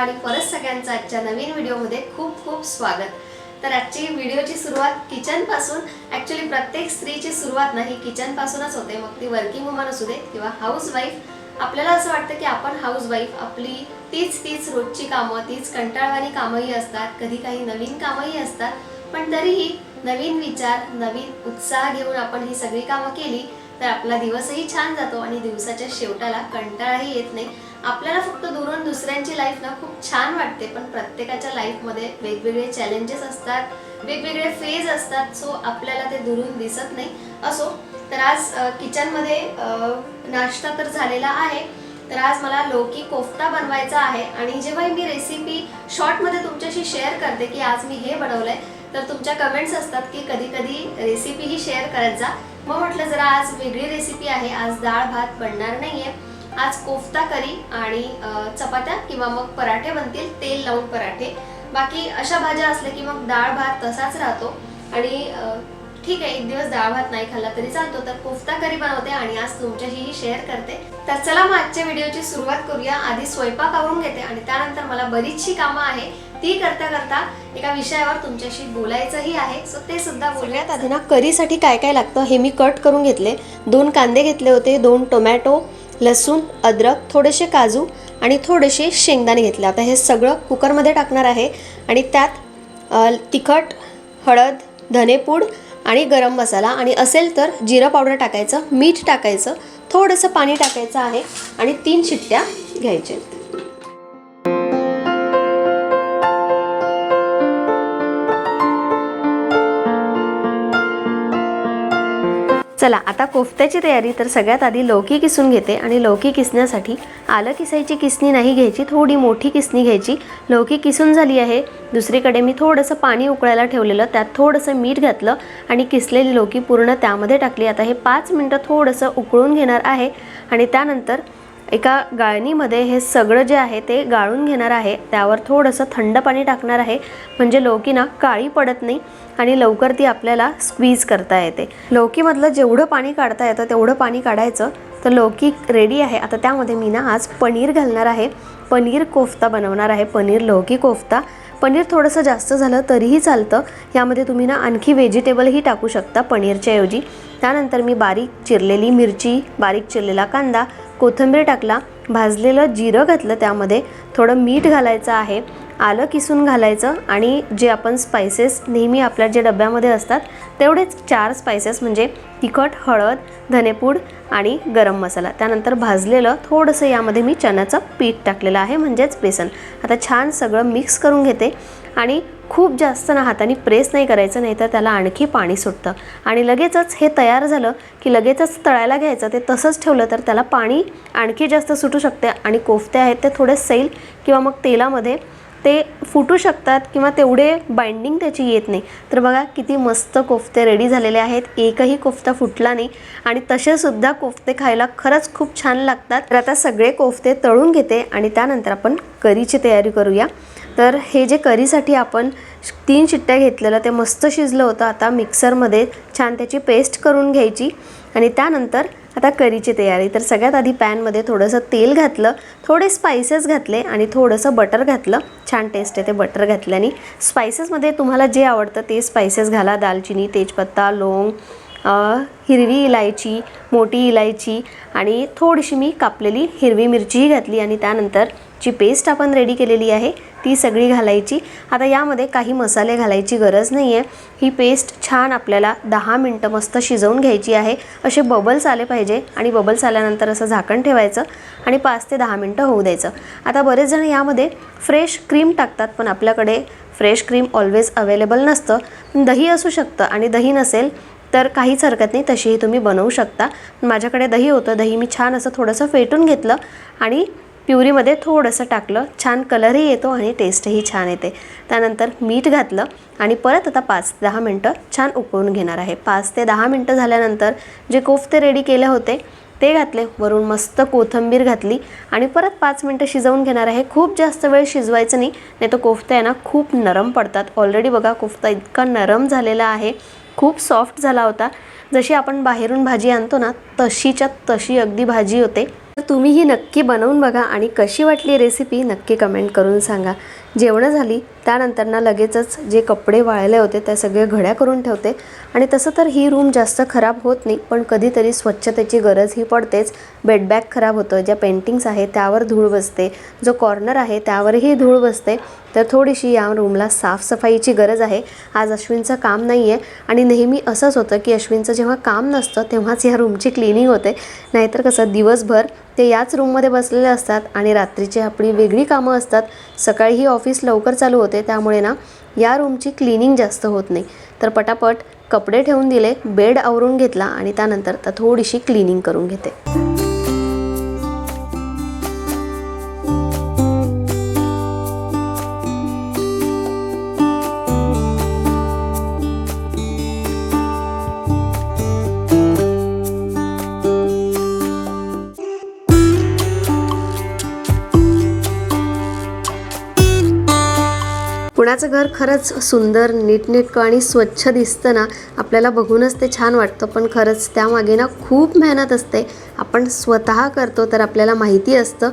आणि परत सगळ्यांचं आजच्या नवीन व्हिडिओमध्ये खूप खूप स्वागत. तर आजची व्हिडिओची सुरुवात किचनपासून ॲक्च्युली प्रत्येक स्त्रीची सुरुवात ना ही किचनपासूनच होते. मग ती वर्किंग वुमन असू दे किंवा हाऊस वाईफ आपल्याला असं वाटतं की आपण हाऊस वाईफ आपली तीच तीच रोजची कामं तीच कंटाळवाणी कामंही असतात कधी काही नवीन कामंही असतात. पण तरीही नवीन विचार नवीन उत्साह घेऊन आपण ही सगळी कामं केली तर आपला दिवसही छान जातो आणि दिवसाच्या शेवटाला कंटाळाही येत नाही. आपल्याला फक्त दुरून दुसऱ्यांची लाईफ ना खूप छान वाटते पण प्रत्येकाच्या लाईफमध्ये वेगवेगळे चॅलेंजेस असतात वेगवेगळे फेज असतात सो आपल्याला ते दुरून दिसत नाही. असो तर आज किचनमध्ये नाश्ता तर झालेला आहे तर आज मला लौकी कोफ्ता बनवायचा आहे आणि जेव्हा मी रेसिपी शॉर्टमध्ये तुमच्याशी शेअर करते की आज मी हे बनवलंय तर तुमच्या कमेंट्स असतात की कधी कधी रेसिपीही शेअर करत जा. मग म्हटलं जरा आज वेगळी रेसिपी आहे आज डाळ भात बनणार आहे आज कोफ्ता करी आणि चपात्या किंवा मग पराठे बनतील तेल लावून पराठे. बाकी अशा भाज्या असल्या की मग डाळ भात तसाच राहतो. आणि ठीक आहे एक दिवस डाळ भात नाही खाल्ला तरी चालतो. तर कोफ्ता करी बनवते आणि आज तुमच्याशीही शेअर करते. तर चला मग आजच्या व्हिडिओची सुरुवात करूया. आधी स्वयंपाक आवरून घेते आणि त्यानंतर मला बरीचशी कामं आहे. ती करता करता एका विषयावर तुमच्याशी बोलायचंही आहे. सो ते सुद्धा बोलूयात आधी ना करीसाठी काय काय लागतं हे मी कट करून घेतले. दोन कांदे घेतले होते दोन टोमॅटो लसूण अद्रक थोडेसे काजू आणि थोडेसे शेंगदाणे घेतले. आता हे सगळं कुकरमध्ये टाकणार आहे आणि त्यात तिखट हळद धनेपूड आणि गरम मसाला. आणि असेल तर जिरं पावडर टाकायचं मीठ टाकायचं थोडंसं पाणी टाकायचं आहे आणि तीन शिट्ट्या घ्यायच्या चला आता कोफ्त्याची तयारी तर सगळ्यात आधी लौकी किसून घेते आणि लौकी किसण्यासाठी आलं किसायची किसणी नाही घ्यायची थोडी मोठी किसणी घ्यायची. लौकी किसून झाली आहे. दुसरीकडे मी थोडंसं पाणी उकळायला ठेवलेलं त्यात थोडंसं मीठ घातलं आणि किसलेली लौकी पूर्ण त्यामध्ये टाकली. आता हे पाच मिनटं थोडंसं उकळून घेणार आहे आणि त्यानंतर एका गाळणीमध्ये हे सगळं जे आहे ते गाळून घेणार आहे. त्यावर थोडंसं थंड पाणी टाकणार आहे. म्हणजे लौकी ना काळी पडत नाही आणि लवकर ती आपल्याला स्क्वीज करता येते. लौकीमधलं जेवढं पाणी काढता येतं तेवढं पाणी काढायचं. तर लौकी रेडी आहे. आता त्यामध्ये मी ना आज पनीर घालणार आहे. पनीर कोफ्ता बनवणार आहे. पनीर लौकी कोफ्ता. पनीर थोडंसं जास्त झालं तरीही चालतं. यामध्ये तुम्ही ना आणखी व्हेजिटेबलही टाकू शकता पनीरच्या ऐवजी. त्यानंतर मी बारीक चिरलेली मिरची बारीक चिरलेला कांदा कोथिंबीर टाकला भाजलेलं जिरं घातलं त्यामध्ये थोडं मीठ घालायचं आहे आलं किसून घालायचं आणि जे आपण स्पायसेस नेहमी आपल्या जे डब्यामध्ये असतात तेवढेच चार स्पायसेस म्हणजे तिखट हळद धनेपूड आणि गरम मसाला. त्यानंतर भाजलेलं थोडंसं यामध्ये मी चण्याचं पीठ टाकलेलं आहे म्हणजेच बेसन. आता छान सगळं मिक्स करून घेते. आणि खूप जास्त ना हाताने प्रेस नाही करायचं नाही तर त्याला आणखी पाणी सुटतं. आणि लगेचच हे तयार झालं की लगेचच तळायला घ्यायचं ते तसंच ठेवलं तर त्याला पाणी आणखी जास्त सुटू शकते. आणि कोफते आहेत ते थोडे सैल किंवा मग तेलामध्ये ते फुटू शकतात किंवा तेवढे बाइंडिंग त्याची येत नाही. तर बघा किती मस्त कोफ्ते रेडी झालेले आहेत. एकही कोफ्ता फुटला नाही. आणि तसेसुद्धा कोफ्ते खायला खरंच खूप छान लागतात. तर आता सगळे कोफ्ते तळून घेते आणि त्यानंतर आपण करीची तयारी करूया. तर हे जे करीसाठी आपण तीन शिट्ट्या घेतलेलं ते मस्त शिजलं होतं. आता मिक्सरमध्ये छान त्याची पेस्ट करून घ्यायची. आणि त्यानंतर आता करीची तयारी. तर सगळ्यात आधी पॅनमध्ये थोडंसं तेल घातलं थोडे स्पायसेस घातले आणि थोडंसं बटर घातलं. छान टेस्ट येते बटर घातल्याने. स्पायसेसमध्ये तुम्हाला जे आवडतं ते स्पायसेस घाला. दालचिनी तेजपत्ता लोंग हिरवी इलायची मोठी इलायची आणि थोडीशी मी कापलेली हिरवी मिरचीही घातली. आणि त्यानंतर जी पेस्ट आपण रेडी केलेली आहे. ती सगळी घालायची. आता यामध्ये काही मसाले घालायची गरज नाही आहे ही पेस्ट छान आपल्याला दहा मिनटं मस्त शिजवून घ्यायची आहे. असे बबल्स आले पाहिजे आणि बबल्स आल्यानंतर असं झाकण ठेवायचं आणि पाच ते दहा मिनटं होऊ द्यायचं. आता बरेच जण यामध्ये फ्रेश क्रीम टाकतात पण आपल्याकडे फ्रेश क्रीम ऑलवेज अवेलेबल नसतं. पण दही असू शकतं आणि दही नसेल तर काहीच हरकत नाही तशीही तुम्ही बनवू शकता. माझ्याकडे दही होतं दही मी छान असं थोडंसं फेटून घेतलं आणि प्युरीमध्ये थोडंसं टाकलं छान कलरही येतो आणि टेस्टही छान येते. त्यानंतर मीठ घातलं आणि परत आता पाच ते दहा मिनटं छान उकळून घेणार आहे. पाच ते दहा मिनटं झाल्यानंतर जे कोफ्ते रेडी केले होते ते घातले. वरून मस्त कोथिंबीर घातली आणि परत पाच मिनटं शिजवून घेणार आहे. खूप जास्त वेळ शिजवायचं नाही नाही तर कोफ्ता आहे ना खूप नरम पडतात. ऑलरेडी बघा कोफ्ता इतका नरम झालेला आहे. खूप सॉफ्ट झाला होता. जशी आपण बाहेरून भाजी आणतो ना तशीच्या तशी अगदी भाजी होते. तर तुम्हीही नक्की बनवून बघा आणि कशी वाटली रेसिपी नक्की कमेंट करून सांगा. जेवणं झाली त्यानंतर ना लगेचच जे कपडे वाळले होते त्या सगळे घड्या करून ठेवते. आणि तसं तर ही रूम जास्त खराब होत नाही पण कधीतरी स्वच्छतेची गरज ही पडतेच. बेडबॅग खराब होतं ज्या पेंटिंग्स आहे त्यावर धूळ बसते. जो कॉर्नर आहे त्यावरही धूळ बसते. तर थोडीशी या रूमला साफसफाईची गरज आहे. आज अश्विनचं काम नाही आहे आणि नेहमी असंच होतं की अश्विनचं जेव्हा काम नसतं तेव्हाच या रूमची क्लिनिंग होते. नाहीतर कसं दिवसभर ते याच रूममध्ये बसलेले असतात आणि रात्रीची आपली वेगळी कामं असतात. सकाळी ही ऑफिस लवकर चालू होते त्यामुळे ना या रूमची क्लिनिंग जास्त होत नाही. तर पटापट कपडे ठेवून दिले बेड आवरून घेतला आणि त्यानंतर तर थोडीशी क्लिनिंग करून घेते. कुणाचं घर खरंच सुंदर नीटनेटकं आणि स्वच्छ दिसतं ना आपल्याला बघूनच ते छान वाटतं. पण खरंच त्यामागे ना खूप मेहनत असते. आपण स्वतः करतो तर आपल्याला माहिती असतं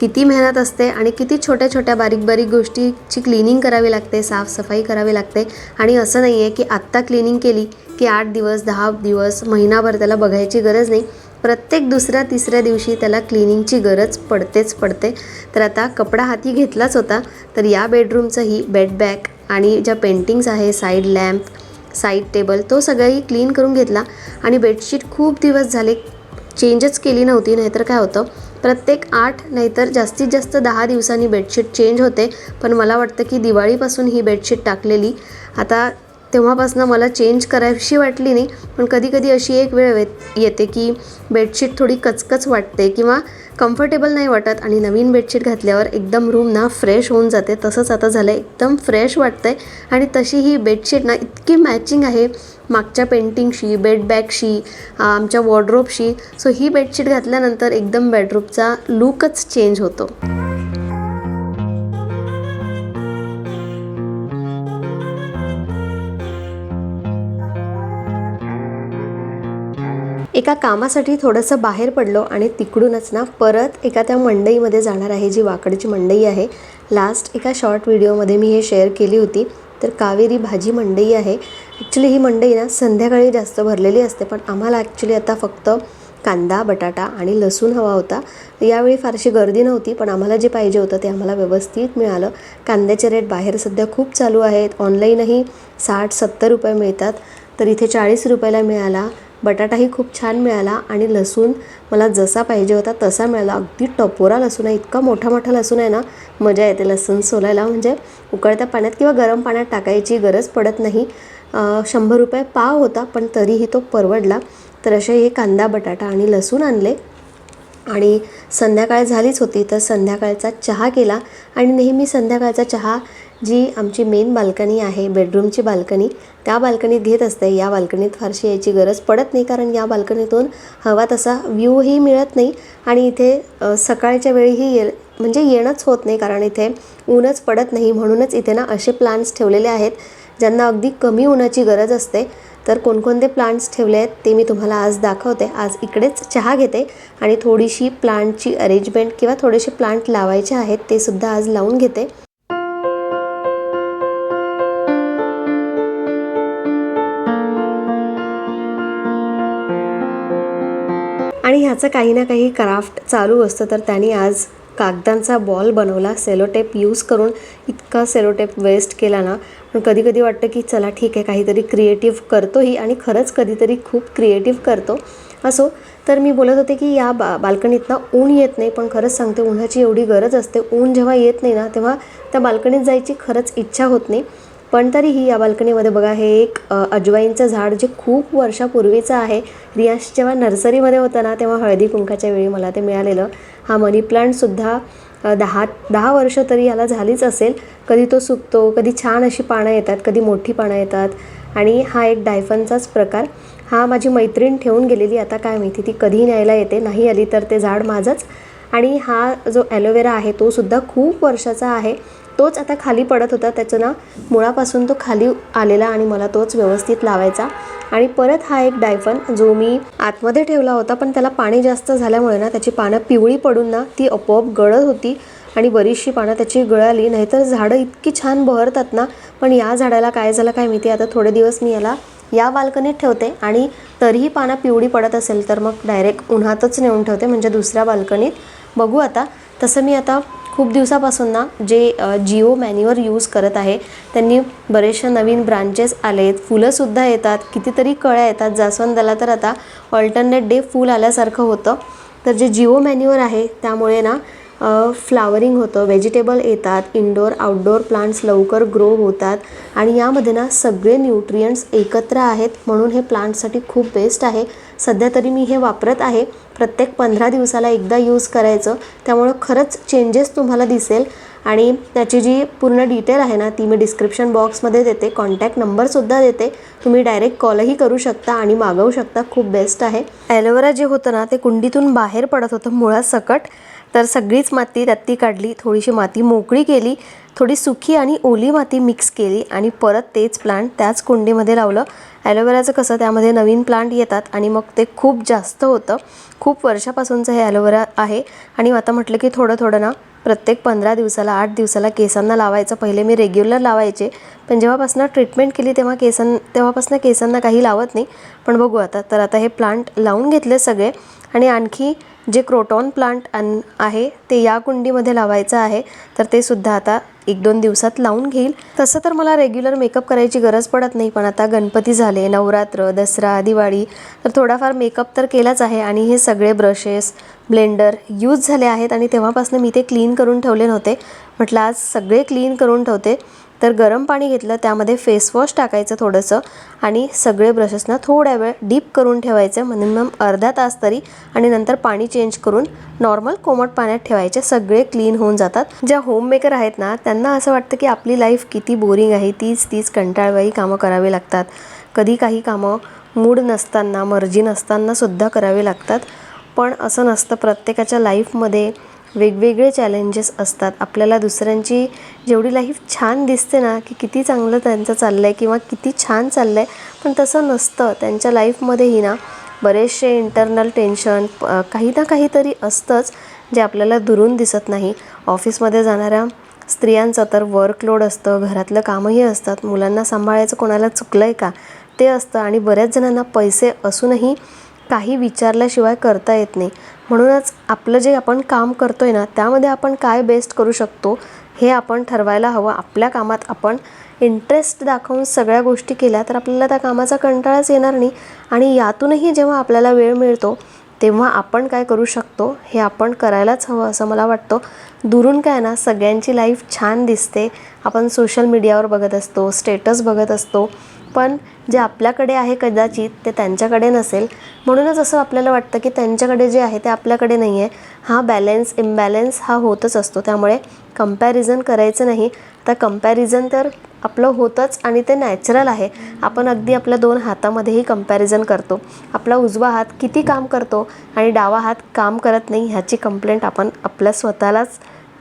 किती मेहनत असते आणि किती छोट्या छोट्या बारीक बारीक गोष्टीची क्लिनिंग करावी लागते साफसफाई करावी लागते. आणि असं नाही आहे की आत्ता क्लिनिंग केली की आठ दिवस दहा दिवस महिनाभर त्याला बघायची गरज नाही. प्रत्येक दुसऱ्या तिसऱ्या दिवशी त्याला क्लिनिंगची गरज पडतेच पडते. तर आता कपडा हाती घेतलाच होता तर या बेडरूमचंही बेड बॅग आणि ज्या पेंटिंग्स आहे साईड लॅम्प साईड टेबल तो सगळाही क्लीन करून घेतला. आणि बेडशीट खूप दिवस झाले चेंजच केली नव्हती नाहीतर काय होतं? प्रत्येक आठ नाहीतर जास्तीत जास्त दहा दिवसांनी बेडशीट चेंज होते. पण मला वाटतं की दिवाळीपासून ही बेडशीट टाकलेली. आता तेव्हापासून मला चेंज करावीशी वाटली नाही. पण कधी कधी अशी एक वेळ येत- येते की बेडशीट थोडी कचकच वाटते किंवा कम्फर्टेबल नाही वाटत आणि नवीन बेडशीट घातल्यावर एकदम रूम ना फ्रेश होऊन जाते. तसंच आता झालं एकदम फ्रेश वाटतंय. आणि तशी ही बेडशीट ना इतकी मॅचिंग आहे मागच्या पेंटिंगशी बेडबॅगशी आमच्या वॉर्ड्रोबशी सो ही बेडशीट घातल्यानंतर एकदम बेडरूमचा लुकच चेंज होतो. एका कामासाठी थोडंसं बाहेर पडलो आणि तिकडूनच ना परत एका त्या मंडईमध्ये जाणार आहे जी वाकडची मंडई आहे. लास्ट एका शॉर्ट व्हिडिओमध्ये मी हे शेअर केली होती. तर कावेरी भाजी मंडई आहे. ॲक्च्युली ही मंडई ना संध्याकाळी जास्त भरलेली असते पण आम्हाला ॲक्च्युली आता फक्त कांदा बटाटा आणि लसूण हवा होता. यावेळी फारशी गर्दी नव्हती पण आम्हाला जे पाहिजे होतं ते आम्हाला व्यवस्थित मिळालं. कांद्याचे रेट बाहेर सध्या खूप चालू आहेत. ऑनलाईनही साठ सत्तर रुपये मिळतात. तर इथे चाळीस रुपयाला मिळाला. बटाटाही खूप छान मिळाला आणि लसूण मला जसा पाहिजे होता तसा मिळाला. अगदी टपोरा लसूण आहे. इतका मोठा मोठा लसूण आहे ना मजा येते लसूण सोलायला. म्हणजे उकळत्या पाण्यात किंवा गरम पाण्यात टाकायची गरज पडत नाही. शंभर रुपये पाव होता पण तरीही तो परवडला. तर असे हे कांदा बटाटा आणि लसूण आणले. आणि संध्याकाळ झालीच होती तर संध्याकाळचा चहा केला. आणि नेहमी संध्याकाळचा चहा जी आमची मेन बाल्कनी आहे बेडरूमची बाल्कनी त्या बाल्कनीत घेत असते. या बाल्कनीत फारशी यायची गरज पडत नाही कारण या बाल्कनीतून हवा तसा व्ह्यूही मिळत नाही आणि इथे सकाळच्या वेळीही ये म्हणजे येणंच होत नाही कारण इथे ऊनच पडत नाही. म्हणूनच इथे ना असे प्लांट्स ठेवलेले आहेत ज्यांना अगदी कमी उन्हाची गरज असते. तर कोणकोणते प्लांट्स ठेवले आहेत ते मी तुम्हाला आज दाखवते. आज इकडेच चहा घेते आणि थोडीशी प्लांटची अरेंजमेंट किंवा थोडेसे प्लांट लावायचे आहेत ते सुद्धा आज लावून घेते. आणि ह्याचं काही ना काही क्राफ्ट चालू असतं तर त्यांनी आज कागदांचा बॉल बनवला. सेलोटेप यूज करून इतका सेलोटेप वेस्ट केला ना. पण कधी कधी वाटतं की चला ठीक आहे काहीतरी क्रिएटिव्ह करतोही आणि खरंच कधीतरी खूप क्रिएटिव्ह करतो. असो तर मी बोलत होते की या बा बाल्कनीतनं ऊन येत नाही पण खरंच सांगते उन्हाची एवढी गरज असते. ऊन जेव्हा येत नाही ना तेव्हा त्या बाल्कनीत जायची खरंच इच्छा होत नाही. पण तरीही या बाल्कनीमध्ये बघा हे एक अजवाईनचं झाड जे खूप वर्षापूर्वीचं आहे. रियाश जेव्हा नर्सरीमध्ये होतं ना तेव्हा हळदी कुंकाच्या वेळी मला ते मिळालेलं. हा मनी प्लांटसुद्धा दहा दहा वर्ष तरी याला झालीच असेल. कधी तो सुकतो कधी छान अशी पानं येतात कधी मोठी पानं येतात. आणि हा एक डायफनचाच प्रकार. हा माझी मैत्रीण ठेवून गेलेली आता काय माहिती ती कधी न्यायला येते नाही आली तर ते झाड माझंच. आणि हा जो ॲलोवेरा आहे तो सुद्धा खूप वर्षाचा आहे. तोच आता खाली पडत होता. त्याचं ना मुळापासून तो खाली आलेला आणि मला तोच व्यवस्थित लावायचा. आणि परत हा एक डायफन जो मी आतमध्ये ठेवला होता पण त्याला पाणी जास्त झाल्यामुळे ना त्याची पानं पिवळी पडून ना ती आपोआप गळत होती आणि बरीचशी पानं त्याची गळाली. नाहीतर झाडं इतकी छान बहरतात ना पण या झाडाला काय झालं काय माहिती? आता थोडे दिवस मी याला या बाल्कनीत ठेवते आणि तरीही पानं पिवळी पडत असेल तर मग डायरेक्ट उन्हातच नेऊन ठेवते म्हणजे दुसऱ्या बाल्कनीत. बघू आता. तसं मी आता खूप दिवसापासून ना जे जिओ मॅन्युअर यूज करत आहे त्यांनी बरेचशा नवीन ब्रांचेस आहेत. फुलंसुद्धा येतात. कितीतरी कळ्या येतात. जास्वंदाला तर आता ऑल्टरनेट डे फूल आल्यासारखं होतं. तर जे जिओ मॅन्युअर आहे त्यामुळे ना फ्लावरिंग होतं. व्हेजिटेबल येतात. इनडोअर आउटडोअर प्लांट्स लवकर ग्रो होतात. आणि यामध्ये ना सगळे न्यूट्रियंट्स एकत्र आहेत. म्हणून हे प्लांट्ससाठी खूप बेस्ट आहे. सध्या तरी मी हे वापरत आहे. प्रत्येक पंधरा दिवसाला एकदा यूज करायचं. त्यामुळं खरंच चेंजेस तुम्हाला दिसेल. आणि त्याची जी पूर्ण डिटेल आहे ना ती मी डिस्क्रिप्शन बॉक्समध्ये देते. कॉन्टॅक्ट नंबरसुद्धा देते. तुम्ही डायरेक्ट कॉलही करू शकता आणि मागवू शकता. खूप बेस्ट आहे. ॲलोवेरा जे होतं ना ते कुंडीतून बाहेर पडत होतं मुळासकट तर सगळीच माती त्यात ती काढली. थोडीशी माती मोकळी केली. थोडी सुकी आणि ओली माती मिक्स केली. आणि परत तेच प्लांट त्याच कुंडीमध्ये लावलं. ॲलोवेराचं कसं त्यामध्ये नवीन प्लांट येतात आणि मग ते खूप जास्त होतं. खूप वर्षापासूनचं हे ॲलोवेरा आहे. आणि आता म्हटलं की थोडं थोडं ना प्रत्येक पंधरा दिवसाला आठ दिवसाला केसांना लावायचं. पहिले मी रेग्युलर लावायचे. पण जेव्हापासून ट्रीटमेंट केली तेव्हा केसां तेव्हापासून केसांना काही लावत नाही. पण बघू आता. तर आता हे प्लांट लावून घेतले सगळे. आणि आणखी जे क्रोटॉन प्लांट अन आहे ते या कुंडीमध्ये लावायचं आहे. तर ते सुद्धा आता एक दोन दिवसात लावून घेईल. तसं तर मला रेग्युलर मेकअप करायची गरज पडत नाही पण आता गणपती झाले नवरात्र दसरा दिवाळी तर थोडाफार मेकअप तर केलाच आहे आणि हे सगळे ब्रशेस ब्लेंडर यूज झाले आहेत आणि तेव्हापासून मी ते क्लीन करून ठेवले नव्हते. म्हटलं आज सगळे क्लीन करून ठेवते. तर गरम पाणी घेतलं त्यामध्ये फेसवॉश टाकायचं थोडंसं आणि सगळे ब्रशेसना थोड्या वेळ डीप करून ठेवायचं मिनिमम अर्धा तास तरी आणि नंतर पाणी चेंज करून नॉर्मल कोमट पाण्यात ठेवायचे. सगळे क्लीन होऊन जातात. ज्या होममेकर आहेत ना त्यांना असं वाटतं की आपली लाईफ किती बोरिंग आहे तीच तीच कंटाळवाई कामं करावी लागतात. कधी काही कामं मूड नसताना मर्जी नसताना सुद्धा करावी लागतात. पण असं नसतं. प्रत्येकाच्या लाईफमध्ये वेगवेगळे चॅलेंजेस असतात. आपल्याला दुसऱ्यांची जेवढी लाईफ छान दिसते ना की किती चांगलं त्यांचं चाललं आहे किंवा किती छान चाललं आहे पण तसं नसतं. त्यांच्या लाईफमध्येही ना बरेचसे इंटरनल टेन्शन काही ना काहीतरी असतंच जे आपल्याला दुरून दिसत नाही. ऑफिसमध्ये जाणाऱ्या स्त्रियांचं तर वर्कलोड असतं घरातलं कामही असतात. मुलांना सांभाळायचं कोणाला चुकलं आहे का? ते असतं. आणि बऱ्याच जणांना पैसे असूनही काही विचारल्याशिवाय करता येत नाही. म्हणूनच आपलं जे आपण काम करतो आहे ना त्यामध्ये आपण काय बेस्ट करू शकतो हे आपण ठरवायला हवं. आपल्या कामात आपण इंटरेस्ट दाखवून सगळ्या गोष्टी केल्या तर आपल्याला त्या कामाचा कंटाळाच येणार नाही. आणि यातूनही जेव्हा आपल्याला वेळ मिळतो तेव्हा आपण काय करू शकतो? हे आपण करायलाच हवं असं मला वाटतं. दुरून काय ना सगळ्यांची लाईफ छान दिसते. आपण सोशल मीडियावर बघत असतो स्टेटस बघत असतो. पण जे आपल्याकडे आहे कदाचित ते त्यांच्याकडे नसेल. म्हणूनच असं आपल्याला वाटतं की त्यांच्याकडे जे आहे ते आपल्याकडे नाही आहे हा बॅलेन्स इम्बॅलेन्स हा होतच असतो. त्यामुळे कंपॅरिझन करायचं नाही. आता कंपॅरिझन तर आपलं होतंच आणि ते नॅचरल आहे. आपण अगदी आपल्या दोन हातामध्येही कंपॅरिझन करतो. आपला उजवा हात किती काम करतो आणि डावा हात काम करत नाही ह्याची कंप्लेंट आपण आपल्या स्वतःलाच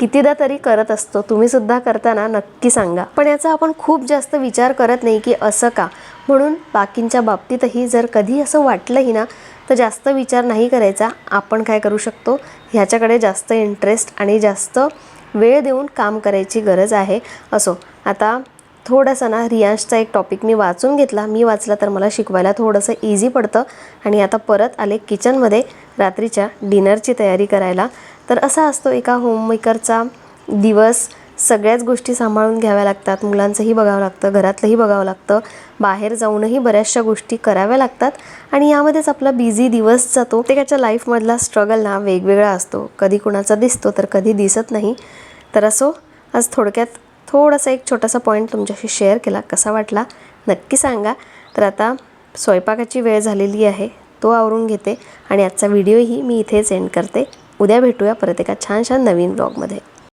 कितीदा तरी करत असतो. तुम्हीसुद्धा करताना नक्की सांगा. पण याचा आपण खूप जास्त विचार करत नाही की असं का? म्हणून बाकींच्या बाबतीतही जर कधी असं वाटलंही ना तर जास्त विचार नाही करायचा. आपण काय करू शकतो? ह्याच्याकडे जास्त इंटरेस्ट आणि जास्त वेळ देऊन काम करायची गरज आहे. असो. आता थोडासा ना रियांशचा एक टॉपिक मी वाचून घेतला. मी वाचला तर मला शिकवायला थोडंसं इझी पडतं. आणि आता परत आले किचनमध्ये रात्रीच्या डिनरची तयारी करायला. तर असा असतो एका होममेकरचा दिवस. सगळ्याच गोष्टी सांभाळून घ्याव्या लागतात. मुलांचंही बघावं लागतं. घरातलंही बघावं लागतं. बाहेर जाऊनही बऱ्याचशा गोष्टी कराव्या लागतात. आणि यामध्येच आपला बिझी दिवस जातो. प्रत्येकाच्या लाईफमधला स्ट्रगल ना वेगवेगळा असतो. कधी कुणाचा दिसतो तर कधी दिसत नाही. तर असो आज थोडक्यात थोडासा एक छोटासा पॉईंट तुमच्याशी शेअर केला कसा वाटला नक्की सांगा. तर आता स्वयंपाकाची वेळ झालेली आहे तो आवरून घेते. आणि आजचा व्हिडिओही मी इथेच एंड करते. उद्या भेटूया परत एका छानशा नवीन ब्लॉगमध्ये